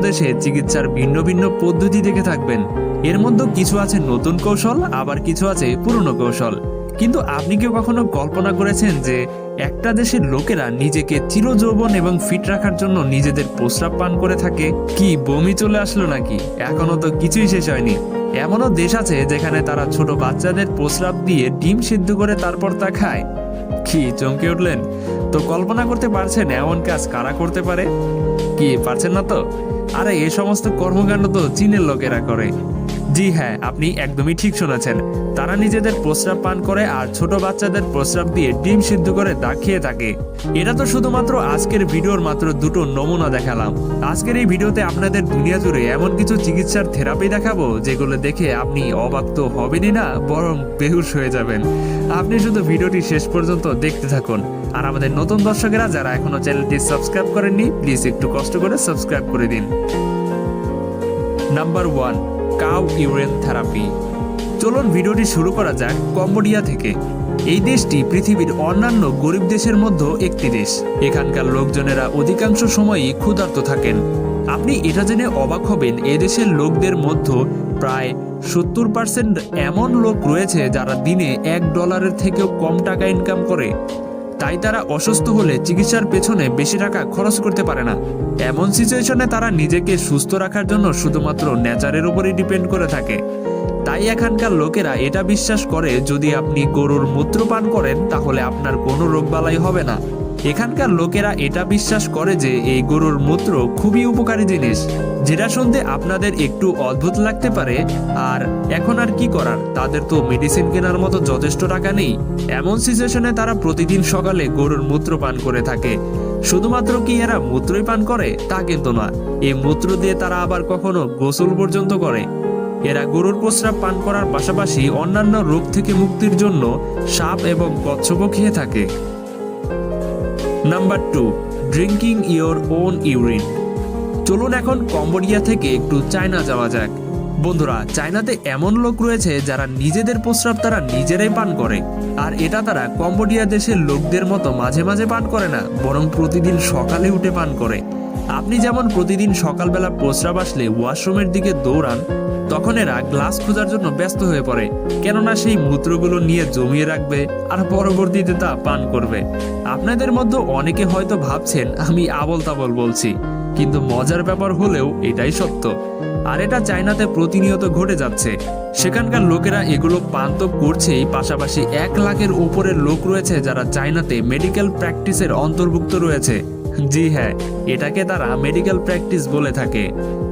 দেশে চিকিৎসার ভিন্ন ভিন্ন পদ্ধতি দেখে থাকবেন। এর মধ্যে কিছু আছে নতুন কৌশল, আবার কিছু আছে পুরনো কৌশল। কিন্তু আপনি কি কখনো কল্পনা করেছেন যে একটা দেশের লোকেরা নিজেকে চিরযৌবন এবং ফিট রাখার জন্য নিজেদের প্রস্রাব পান করে থাকে? কি বমি চলে আসলো নাকি? এখনও তো কিছুই শেষ হয়নি। এমনও দেশ আছে যেখানে তারা ছোট বাচ্চাদের প্রস্রাব দিয়ে ডিম সিদ্ধ করে তারপর তা খায়। কি চমকে উঠলেন? তো কল্পনা করতে পারছেন এমন কাজ কারা করতে পারে? কি পারছেন না তো? আরে এই সমস্ত কর্মকাণ্ড তো চীনের লোকেরা করে। জি হ্যাঁ আপনি একদমই ঠিক শুনেছেন। তারা নিজেদের প্রস্রাব পান করে আর ছোট বাচ্চাদের প্রস্রাব দিয়ে ডিম সিদ্ধ করে তা খেয়ে থাকে। এটা তো শুধুমাত্র আজকের ভিডিওর মাত্র দুটো নমুনা দেখালাম। আজকের এই ভিডিওতে আপনাদের দুনিয়া জুড়ে এমন কিছু চিকিৎসার থেরাপি দেখাবো, যেগুলো দেখে আপনি অবাক তো হবেনই না, বরং বেহুশ হয়ে যাবেন। আপনি শুধু ভিডিওটি শেষ পর্যন্ত দেখতে থাকুন। আর আমাদের নতুন দর্শকেরা যারা এখনও চ্যানেলটি সাবস্ক্রাইব করেননি, প্লিজ একটু কষ্ট করে সাবস্ক্রাইব করে দিন। Number one, cow urine therapy. চলুন ভিডিওটি শুরু করা যাক কম্বোডিয়া থেকে। এই দেশটি পৃথিবীর অন্যান্য গরিব দেশের মধ্যে একটি দেশ। এখানকার লোকজনেরা অধিকাংশ সময়ই ক্ষুধার্ত থাকেন। আপনি এটা জেনে অবাক হবেন এদেশের লোকদের মধ্যে প্রায় সত্তর পার্সেন্ট এমন লোক রয়েছে যারা দিনে এক ডলারের থেকেও কম টাকা ইনকাম করে। তাই তারা অসুস্থ হলে চিকিৎসার পেছনে বেশি টাকা খরচ করতে পারে না। এমন সিচুয়েশনে তারা নিজেকে সুস্থ রাখার জন্য শুধুমাত্র নেচারের উপরই ডিপেন্ড করে থাকে। তাই এখানকার লোকেরা এটা বিশ্বাস করে, যদি আপনি গরুর মূত্র পান করেন, তাহলে আপনার কোনো রোগবালাই হবে না। এখানকার লোকেরা এটা বিশ্বাস করে যে এই গরুর মূত্র খুবই উপকারী জিনিস, যেটা শুনতে আপনাদের একটু অদ্ভুত লাগতে পারে। আর এখন আর কি করার? তাদের তো মেডিসিন কেনার মতো যথেষ্ট টাকা নেই। এমন সিচুয়েশনে তারা প্রতিদিন সকালে গরুর মূত্র পান করে থাকে। শুধুমাত্র কি এরা মূত্রই পান করে? তা কিন্তু না। এই মূত্র দিয়ে তারা আবার কখনো গোসল পর্যন্ত করে। এরা গরুর প্রস্রাব পান করার পাশাপাশি অন্যান্য রোগ থেকে মুক্তির জন্য সাপ এবং কচ্ছপও খেয়ে থাকে। Number two drinking your own urine চলুন এখন কম্বোডিয়া থেকে একটু চায়না যাওয়া যাক। বন্ধুরা, চায়নাতে এমন লোক রয়েছে যারা নিজেদের প্রস্রাব তারা নিজেরাই পান করে। আর এটা তারা কম্বোডিয়া দেশের লোকদের মতো মাঝে মাঝে পান করে না, বরং প্রতিদিন সকালে উঠে পান করে। আপনি যেমন প্রতিদিন সকালবেলা প্রস্রাব আসলে ওয়াশরুমের দিকে দৌড়ান, তখন এরা গ্লাস খোঁজার জন্য ব্যস্ত হয়ে পড়ে। কেননা সেই মূত্রগুলো নিয়ে জমিয়ে রাখবে আর পরবর্তীতে তা পান করবে। আপনাদের মধ্যে অনেকে হয়তো ভাবছেন, আমি আবল তাবল বলছি, কিন্তু মজার ব্যাপার হলেও এটাই সত্য। আর এটা চায়নাতে প্রতিনিয়ত ঘটে যাচ্ছে। সেখানকার লোকেরা এগুলো পান তো করছেই, পাশাপাশি এক লাখের উপরের লোক রয়েছে যারা চায়নাতে মেডিকেল প্র্যাকটিসের অন্তর্ভুক্ত রয়েছে। জি হ্যাঁ এটাকে তারা মেডিকেল প্র্যাকটিস বলে থাকে।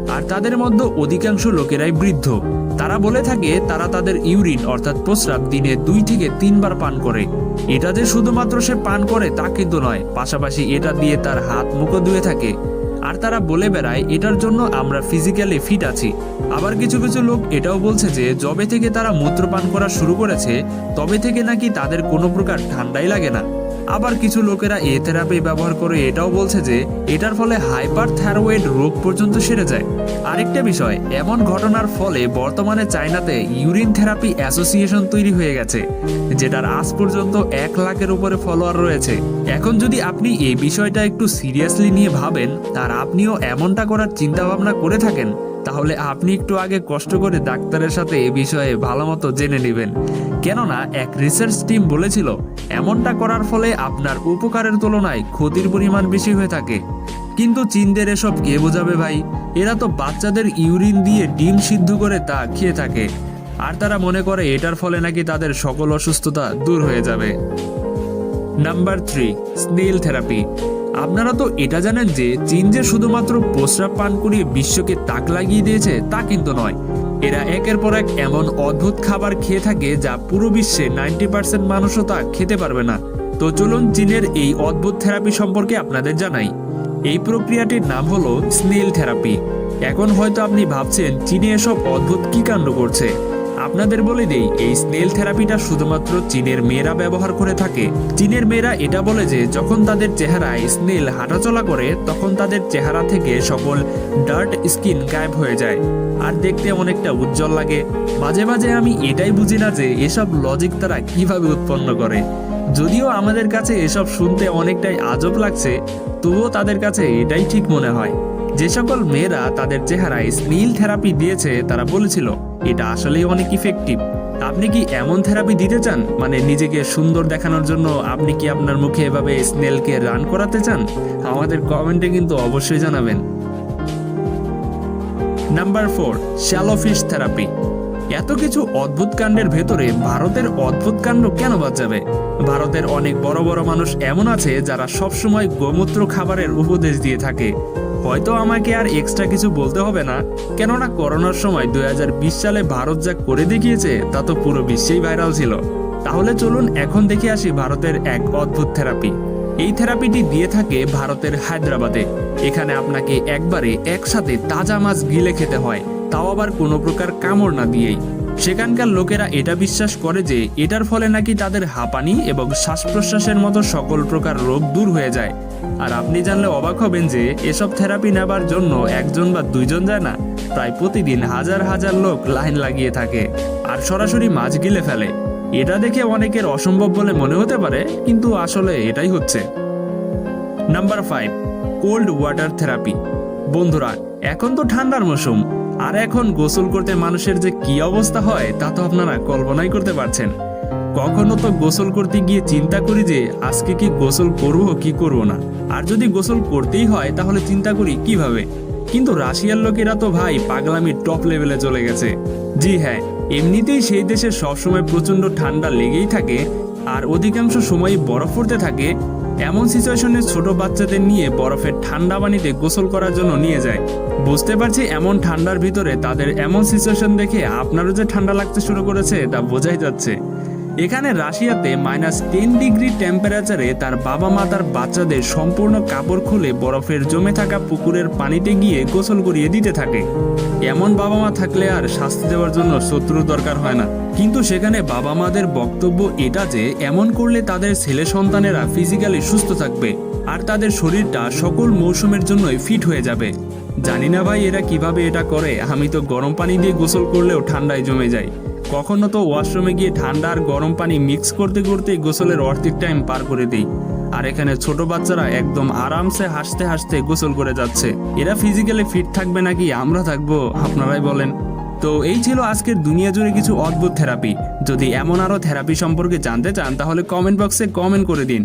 আর তাদের মধ্যে অধিকাংশ লোকেরাই বৃদ্ধ। তারা বলে থাকে, তারা তাদের ইউরিন অর্থাৎ প্রস্রাব দিনে দুই থেকে তিনবার পান করে। এটা যে শুধুমাত্র সে পান করে তা কিন্তু নয়, পাশাপাশি এটা দিয়ে তার হাত মুখও ধুয়ে থাকে। আর তারা বলে বেড়ায়, এটার জন্য আমরা ফিজিক্যালি ফিট আছি। আবার কিছু কিছু লোক এটাও বলছে যে, যবে থেকে তারা মূত্রপান করা শুরু করেছে, তবে থেকে নাকি তাদের কোনো প্রকার ঠান্ডাই লাগে না। আবার কিছু লোকেরা এ থেরাপি ব্যবহার করে এটাও বলছে যে, এটার ফলে হাইপার থাইরয়েড রোগ পর্যন্ত সেরে যায়। আরেকটা বিষয়, এমন ঘটনার ফলে বর্তমানে চায়নাতে ইউরিন থেরাপি অ্যাসোসিয়েশন তৈরি হয়ে গেছে, যেটার আজ পর্যন্ত এক লাখের উপরে ফলোয়ার রয়েছে। এখন যদি আপনি এই বিষয়টা একটু সিরিয়াসলি নিয়ে ভাবেন আর আপনিও এমনটা করার চিন্তা ভাবনা করে থাকেন তাহলে আপনি একটু আগে কষ্ট করে ডাক্তারের সাথে এ বিষয়ে ভালো মতো জেনে নেবেন। কেননা এক রিসার্চ টিম বলেছিল, এমনটা করার ফলে আপনার উপকারের তুলনায় ক্ষতির পরিমাণ বেশি হয়ে থাকে। কিন্তু চীনদের এসব কে বোঝাবে ভাই? এরা তো বাচ্চাদের ইউরিন দিয়ে ডিম সিদ্ধ করে তা খেয়ে থাকে। আর তারা মনে করে এটার ফলে নাকি তাদের সকল অসুস্থতা দূর হয়ে যাবে। নাম্বার থ্রি স্নেল থেরাপি আপনারা তো এটা জানেন যে চীন যে শুধুমাত্র প্রস্রাব পান করিয়ে বিশ্বকে তাক লাগিয়ে দিয়েছে, তা কিন্তু নয়। এরা একের পর এক এমন অদ্ভুত খাবার খেয়ে থাকে যা পুরো বিশ্বে নাইনটি পার্সেন্ট মানুষও তা খেতে পারবে না। তো চলুন চীনের এই অদ্ভুত থেরাপি সম্পর্কে আপনাদের জানাই। এই প্রক্রিয়াটির নাম হলো স্নেল থেরাপি। এখন হয়তো আপনি ভাবছেন, চীনে এসব অদ্ভুত কি কাণ্ড করছে? আপনাদের বলে দেই, এই স্নেল থেরাপিটা শুধুমাত্র চীনের মেয়েরা ব্যবহার করে থাকে। চীনের মেয়েরা এটা বলে যে, যখন তাদের চেহারায় স্নেল হাঁটাচলা করে, তখন তাদের চেহারা থেকে সকল ডার্ট স্কিন গায়েব হয়ে যায়। আর দেখতে অনেকটা উজ্জ্বল লাগে। মাঝে মাঝে আমি এটাই বুঝি না যে, এসব লজিক তারা কীভাবে উৎপন্ন করে। যদিও আমাদের কাছে এসব শুনতে অনেকটাই আজব লাগছে, তবুও তাদের কাছে এটাই ঠিক মনে হয়। যে সকল মেয়েরা তাদের চেহারায় স্নিল থেরাপি দিয়েছে, তারা বলেছিল, এটা আসলেই অনেক ইফেক্টিভ আপনি কি এমন থেরাপি দিতে চান? মানে নিজেকে সুন্দর দেখানোর জন্য আপনি কি আপনার মুখে এভাবে স্নেলকে রান করাতে চান? আমাদের কমেন্টে কিন্তু অবশ্যই জানাবেন। Number four shallow fish therapy এত কিছু অদ্ভুত কাণ্ডের ভেতরে ভারতের অদ্ভুত কাণ্ড কেন বাদ যাবে? ভারতের অনেক বড় বড় মানুষ এমন আছে যারা সবসময় গোমূত্র খাবারের উপদেশ দিয়ে থাকে। হয়তো আমাকে আর এক্সট্রা কিছু বলতে হবে না। কেননা করোনার সময় দুই সালে ভারত যা করে দেখিয়েছে, তা তো পুরো বিশ্বেই ভাইরাল ছিল। তাহলে চলুন এখন দেখে আসি ভারতের এক অদ্ভুত থেরাপি এই থেরাপিটি দিয়ে থাকে ভারতের হায়দ্রাবাদে। এখানে আপনাকে একবারে একসাথে তাজা মাছ গিলে খেতে হয়। তাও আবার কোনো প্রকার কামড় না দিয়েই। সেখানকার লোকেরা এটা বিশ্বাস করে যে এটার ফলে নাকি তাদের হাঁপানি এবং শ্বাস প্রশ্বাসের মতো সকল প্রকার রোগ দূর হয়ে যায়। আর আপনি জানলে অবাক হবেন যে এসব থেরাপি নেবার জন্য একজন বা দুইজন যায় না, প্রায় প্রতিদিন হাজার হাজার লোক লাইন লাগিয়ে থাকে আর সরাসরি মাছ গিলে ফেলে। এটা দেখে অনেকের অসম্ভব বলে মনে হতে পারে, কিন্তু আসলে এটাই হচ্ছে। Number five cold water therapy বন্ধুরা, এখন তো ঠান্ডার মৌসুম। আর এখন গোসল করতে মানুষের যে কি অবস্থা হয়, তা তো আপনারা কল্পনাই করতে পারছেন। কখনো তো গোসল করতে গিয়ে চিন্তা করি যে, আজকে কি গোসল করব, কি করব না। আর যদি গোসল করতেই হয়, তাহলে চিন্তা করি কীভাবে? কিন্তু রাশিয়ার লোকেরা তো ভাই পাগলামি টপ লেভেলে চলে গেছে। জি হ্যাঁ এমনিতেই সেই দেশে সবসময় প্রচণ্ড ঠান্ডা লেগেই থাকে, আর অধিকাংশ সময়ই বরফ পড়তে থাকে এমন সিচুয়েশনে ছোট বাচ্চাদের নিয়ে বরফের ঠান্ডা পানিতে গোসল করার জন্য নিয়ে যায়। বুঝতে পারছি এমন ঠান্ডার ভিতরে তাদের এমন সিচুয়েশন দেখে আপনারও যে ঠান্ডা লাগতে শুরু করেছে তা বোঝাই যাচ্ছে। এখানে রাশিয়াতে মাইনাস টেন ডিগ্রি টেম্পারেচারে তার বাবা মা তার বাচ্চাদের সম্পূর্ণ কাপড় খুলে বরফের জমে থাকা পুকুরের পানিতে গিয়ে গোসল করিয়ে দিতে থাকে। এমন বাবা মা থাকলে আর শাস্তি দেওয়ার জন্য শত্রু দরকার হয় না। কিন্তু সেখানে বাবা মাদের বক্তব্য এটা যে, এমন করলে তাদের ছেলে সন্তানেরা ফিজিক্যালি সুস্থ থাকবে আর তাদের শরীরটা সকল মৌসুমের জন্যই ফিট হয়ে যাবে। জানি না ভাই এরা কীভাবে এটা করে, আমি তো গরম পানি দিয়ে গোসল করলেও ঠান্ডায় জমে যায় কখনো তো ওয়াশরুমে গিয়ে ঠান্ডা আর গরম পানি মিক্স করতে করতে গোসলের অর্ধেক টাইম পার করে দিই। আর এখানে ছোট বাচ্চারা একদম আরামসে হাসতে হাসতে গোসল করে যাচ্ছে। এরা ফিজিক্যালি ফিট থাকবে নাকি আমরা থাকব, আপনারাই বলেন। তো এই ছিল আজকের দুনিয়া জুড়ে কিছু অদ্ভুত থেরাপি যদি এমন আরও থেরাপি সম্পর্কে জানতে চান, তাহলে কমেন্ট বক্সে কমেন্ট করে দিন।